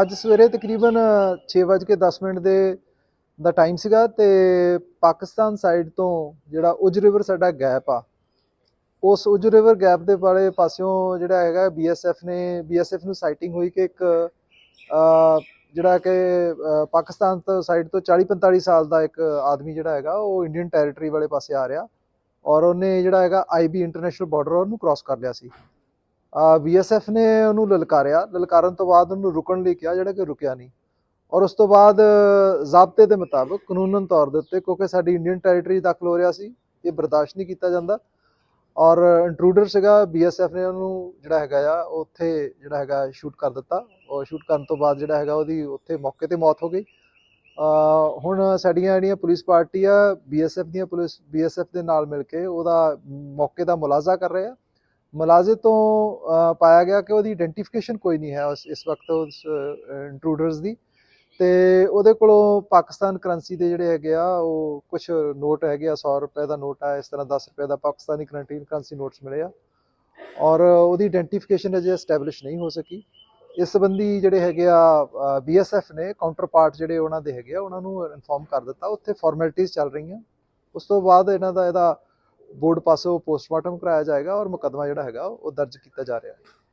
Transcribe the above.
ਅੱਜ ਸਵੇਰੇ ਤਕਰੀਬਨ 6:10 ਮਿੰਟ ਦੇ ਦਾ ਟਾਈਮ ਸੀਗਾ ਤੇ ਪਾਕਿਸਤਾਨ ਸਾਈਡ ਤੋਂ ਜਿਹੜਾ ਉਜ ਰਿਵਰ ਸਾਡਾ ਗੈਪ ਆ, ਉਸ ਉਜ ਰਿਵਰ ਗੈਪ ਦੇ ਵਾਲੇ ਪਾਸਿਓਂ ਜਿਹੜਾ ਹੈਗਾ ਬੀਐਸਐਫ ਨੇ ਬੀਐਸਐਫ ਨੂੰ ਸਾਈਟਿੰਗ ਹੋਈ ਕਿ ਇੱਕ ਜਿਹੜਾ ਕਿ ਪਾਕਿਸਤਾਨ ਤੋਂ ਸਾਈਡ ਤੋਂ 40 45 ਸਾਲ ਦਾ ਇੱਕ ਆਦਮੀ ਜਿਹੜਾ ਹੈਗਾ, ਉਹ ਇੰਡੀਅਨ ਟੈਰੀਟਰੀ ਵਾਲੇ ਪਾਸੇ ਆ ਰਿਹਾ ਔਰ ਉਹਨੇ ਜਿਹੜਾ ਹੈਗਾ ਆਈਬੀ ਇੰਟਰਨੈਸ਼ਨਲ ਬਾਰਡਰ ਉਹਨੂੰ ਕ੍ਰਾਸ ਕਰ ਲਿਆ ਸੀ। ਬੀਐਸਐਫ ਨੇ ਉਹਨੂੰ ਲਲਕਾਰਿਆ। ਲਲਕਾਰਨ ਤੋਂ ਬਾਅਦ ਉਹਨੂੰ ਰੁਕਣ ਲਈ ਕਿਹਾ, ਜਿਹੜਾ ਕਿ ਰੁਕਿਆ ਨਹੀਂ। ਔਰ ਉਸ ਤੋਂ ਬਾਅਦ ਜ਼ਾਬਤੇ ਦੇ ਮੁਤਾਬਕ ਕਾਨੂੰਨਨ ਤੌਰ ਦੇ ਉੱਤੇ, ਕਿਉਂਕਿ ਸਾਡੀ ਇੰਡੀਅਨ ਟੈਰੀਟਰੀ ਦਾਖਲ ਹੋ ਰਿਹਾ ਸੀ, ਇਹ ਬਰਦਾਸ਼ਤ ਨਹੀਂ ਕੀਤਾ ਜਾਂਦਾ। ਔਰ ਇੰਟਰੂਡਰ ਸੀਗਾ ਬੀਐਸਐਫ ਨੇ ਉਹਨੂੰ ਜਿਹੜਾ ਹੈਗਾ ਆ, ਉੱਥੇ ਜਿਹੜਾ ਹੈਗਾ ਸ਼ੂਟ ਕਰ ਦਿੱਤਾ। ਔਰ ਸ਼ੂਟ ਕਰਨ ਤੋਂ ਬਾਅਦ ਜਿਹੜਾ ਹੈਗਾ ਉਹਦੀ ਉੱਥੇ ਮੌਕੇ ਤੇ ਮੌਤ ਹੋ ਗਈ। ਹੁਣ ਸਾਡੀਆਂ ਜਿਹੜੀਆਂ ਪੁਲਿਸ ਪਾਰਟੀ ਆ ਬੀਐਸਐਫ ਦੀਆਂ ਪੁਲਿਸ ਬੀਐਸਐਫ ਦੇ ਨਾਲ ਮਿਲ ਕੇ ਉਹਦਾ ਮੌਕੇ ਦਾ ਮੁਲਾਜ਼ਾ ਕਰ ਰਹੇ ਆ। ਮੁਲਾਜ਼ੇ ਤੋਂ ਪਾਇਆ ਗਿਆ ਕਿ ਉਹਦੀ ਆਇਡੈਂਟੀਫਿਕੇਸ਼ਨ ਕੋਈ ਨਹੀਂ ਹੈ ਇਸ ਵਕਤ ਉਸ ਇੰਟਰੂਡਰਸ ਦੀ। ਤੇ ਉਹਦੇ ਕੋਲੋਂ ਪਾਕਿਸਤਾਨ ਕਰੰਸੀ ਦੇ ਜਿਹੜੇ ਹੈਗੇ ਆ, ਉਹ ਕੁਝ ਨੋਟ ਹੈਗੇ ਆ 100 ਰੁਪਏ ਦਾ ਨੋਟ ਆ, ਇਸ ਤਰ੍ਹਾਂ 10 ਰੁਪਏ ਦਾ ਪਾਕਿਸਤਾਨੀ ਕਰੰਟੀ ਕਰੰਸੀ ਨੋਟਸ ਮਿਲੇ ਆ। ਔਰ ਉਹਦੀ ਆਇਡੈਂਟੀਫਿਕੇਸ਼ਨ ਅਜੇ ਐਸਟੈਬਲਿਸ਼ ਨਹੀਂ ਹੋ ਸਕੀ। ਇਸ ਸੰਬੰਧੀ ਜਿਹੜੇ ਹੈਗੇ ਆ ਬੀਐਸਐਫ ਨੇ ਕਾਊਂਟਰ ਪਾਰਟ ਜਿਹੜੇ ਉਹਨਾਂ ਦੇ ਹੈਗੇ ਆ, ਉਹਨਾਂ ਨੂੰ ਇਨਫੋਰਮ ਕਰ ਦਿੱਤਾ। ਉੱਥੇ ਫਾਰਮੈਲਿਟੀਆਂ ਚੱਲ ਰਹੀਆਂ। ਉਸ ਤੋਂ ਬਾਅਦ ਇਹਨਾਂ ਦਾ ਇਹਦਾ ਬੋਰਡ ਪਾਸੋਂ ਪੋਸਟਮਾਰਟਮ ਕਰਾਇਆ ਜਾਏਗਾ ਔਰ ਮੁਕੱਦਮਾ ਜਿਹੜਾ ਹੈਗਾ ਉਹ ਦਰਜ ਕੀਤਾ ਜਾ ਰਿਹਾ ਹੈ।